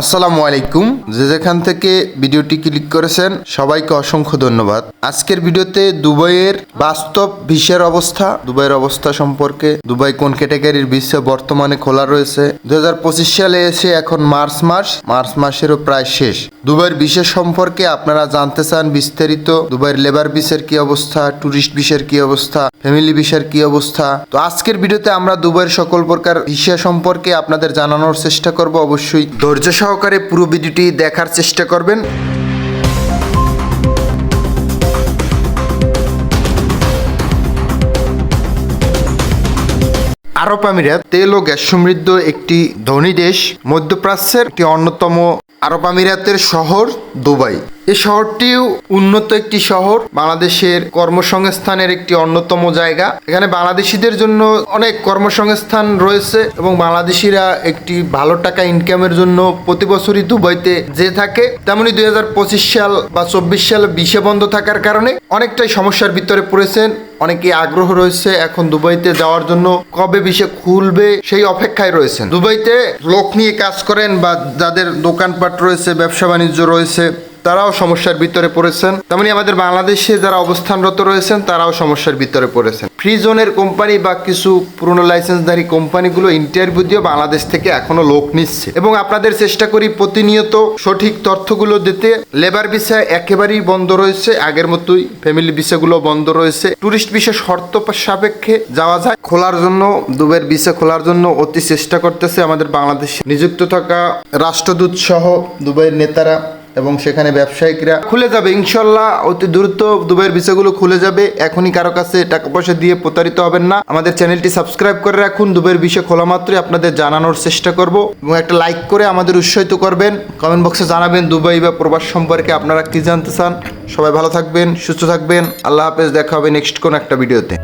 আসসালামু আলাইকুম। যে যেখান থেকে ভিডিওটি ক্লিক করেছেন, সবাইকে অসংখ্য ধন্যবাদ। আজকের ভিডিওতে দুবাইয়ের বাস্তব ভিসার অবস্থা, দুবাইয়ের অবস্থা সম্পর্কে, দুবাই কোন ক্যাটাগরির ভিসা বর্তমানে খোলা রয়েছে। দু সালে এসে এখন মার্চ মাস, মার্চ মাসেরও প্রায় শেষ। দুবাইয়ের ভিসা সম্পর্কে আপনারা জানতে চান বিস্তারিত, দুবাইয়ের লেবার ভিসার কি অবস্থা ট্যুরিস্ট ভিসার কি অবস্থা, ফ্যামিলি ভিসার কি অবস্থা। তো আজকের ভিডিওতে আমরা দুবাইয়ের সকল প্রকার ভিসা সম্পর্কে আপনাদের জানানোর চেষ্টা করব। অবশ্যই ধৈর্য সহকারে পুরো ভিডিওটি দেখার চেষ্টা করবেন। আরব আমিরাত তেল ও গ্যাস সমৃদ্ধ একটি ধনী দেশ, মধ্যপ্রাচ্যের একটি অন্যতম আরব আমিরাতের শহর দুবাই। এই শহরটিও উন্নত একটি শহর। বাংলাদেশের কর্মসংস্থানের একটি অন্যতম জায়গা। এখানে বাংলাদেশিদের জন্য অনেক কর্মসংস্থান রয়েছে এবং বাংলাদেশিরা একটি ভালো টাকা ইনকামের জন্য প্রতি বছরই দুবাইতে যে থাকে। তেমনি দুই হাজার পঁচিশ সাল বা চব্বিশ সাল বিশে বন্ধ থাকার কারণে অনেকটাই সমস্যার ভিতরে পড়েছেন। অনেকে আগ্রহ রয়েছে এখন দুবাইতে যাওয়ার জন্য। কবে বিষে খুলবে সেই অপেক্ষায় রয়েছেন। দুবাইতে লোক নিয়ে কাজ করেন বা যাদের দোকানপাট রয়েছে, ব্যবসা বাণিজ্য রয়েছে তারাও সমস্যার ভিতরে পড়েছেন। তেমনি আমাদের বাংলাদেশে যারা অবস্থানরত রয়েছেন, তারাও সমস্যার ভিতরে পড়েছেন। ফ্রি জোনের কোম্পানি বা কিছু পুরনো লাইসেন্সধারী কোম্পানিগুলো ইন্টারভিউ দিয়ে বাংলাদেশ থেকে এখনও লোক নিচ্ছে। এবং আপনাদের চেষ্টা করি প্রতিনিয়ত সঠিক তথ্যগুলো দিতে। লেবার ভিসা একেবারেই বন্ধ রয়েছে। আগের মতোই ফ্যামিলি ভিসাগুলো বন্ধ রয়েছে। টুরিস্ট ভিসা শর্ত সাপেক্ষে যাওয়া যায়। খোলার জন্য, দুবের ভিসা খোলার জন্য অতি চেষ্টা করতেছে আমাদের বাংলাদেশে নিযুক্ত থাকা রাষ্ট্রদূত সহ দুবাইয়ের নেতারা। এবং সেখানে ব্যবসায়িকরা খুলে যাবে। ইনশাল্লাহ অতি দ্রুত দুবাইয়ের ভিসাগুলো খুলে যাবে। এখনই কারও কাছে টাকা পয়সা দিয়ে প্রতারিত হবেন না। আমাদের চ্যানেলটি সাবস্ক্রাইব করে রাখুন। দুবাইয়ের বিষয় খোলা মাত্রই আপনাদের জানানোর চেষ্টা করব এবং একটা লাইক করে আমাদের উৎসাহিত করবেন। কমেন্ট বক্সে জানাবেন দুবাই বা প্রবাস সম্পর্কে আপনারা কি জানতে চান। সবাই ভালো থাকবেন, সুস্থ থাকবেন। আল্লাহ হাফেজ। দেখা হবে নেক্সট কোন একটা ভিডিওতে।